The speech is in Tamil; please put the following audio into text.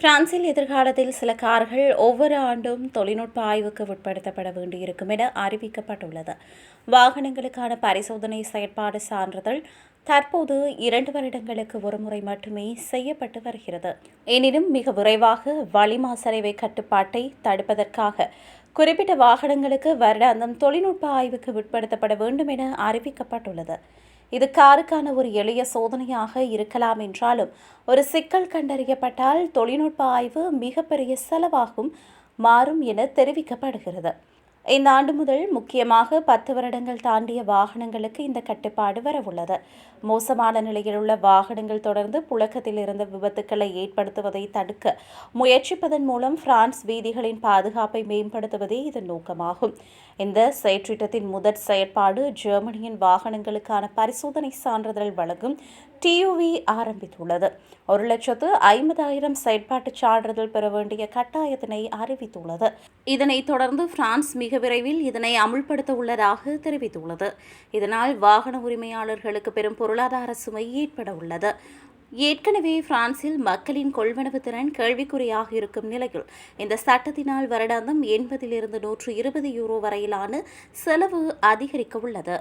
பிரான்சில் எதிர்காலத்தில் சில கார்கள் ஒவ்வொரு ஆண்டும் தொழில்நுட்ப ஆய்வுக்கு உட்படுத்தப்பட வேண்டியிருக்கும் என அறிவிக்கப்பட்டுள்ளது. வாகனங்களுக்கான பரிசோதனை செயற்பாடு சான்றிதழ் தற்போது இரண்டு வருடங்களுக்கு ஒருமுறை மட்டுமே செய்யப்பட்டு வருகிறது. எனினும் மிக விரைவாக வளிமாசரைவை கட்டுப்பாட்டை தடுப்பதற்காக குறிப்பிட்ட வாகனங்களுக்கு வருடாந்தம் தொழில்நுட்ப ஆய்வுக்கு உட்படுத்தப்பட வேண்டும் என அறிவிக்கப்பட்டுள்ளது. இது காருக்கான ஒரு எளிய சோதனையாக இருக்கலாம் என்றாலும் ஒரு சிக்கல் கண்டறியப்பட்டால் தொழில்நுட்ப ஆய்வு மிகப்பெரிய செலவாகும் மாறும் என தெரிவிக்கப்படுகிறது. இந்த ஆண்டு முதல் முக்கியமாக பத்து வருடங்கள் தாண்டிய வாகனங்களுக்கு இந்த கட்டுப்பாடு வரவுள்ளது மோசமான நிலையில் உள்ள வாகனங்கள் தொடர்ந்து புழக்கத்தில் இருந்த விபத்துக்களை ஏற்படுத்துவதை தடுக்க முயற்சிப்பதன் மூலம் பிரான்ஸ் வீதிகளின் பாதுகாப்பை மேம்படுத்துவதே இதன் நோக்கமாகும். இந்த செயற்றிட்டத்தின் முதற் செயற்பாடு ஜெர்மனியின் வாகனங்களுக்கான பரிசோதனை சான்றிதழ் வழங்கும் டியூவி ஆரம்பித்துள்ளது. ஒரு லட்சத்து ஐம்பதாயிரம் செயற்பாட்டு சான்றிதழ் பெற வேண்டிய கட்டாயத்தினை அறிவித்துள்ளது. இதனைத் தொடர்ந்து பிரான்ஸ் மிக விரைவில் இதனை அமுல்படுத்த உள்ளதாக தெரிவித்துள்ளது. இதனால் வாகன உரிமையாளர்களுக்கு பெரும் பொருளாதார சுமை ஏற்பட உள்ளது. ஏற்கனவே பிரான்சில் மக்களின் கொள்வனவு திறன் கேள்விக்குறியாக இருக்கும் நிலையில் இந்த சட்டத்தினால் வருடாந்தம் எண்பதிலிருந்து நூற்று இருபது யூரோ வரையிலான செலவு அதிகரிக்க உள்ளது.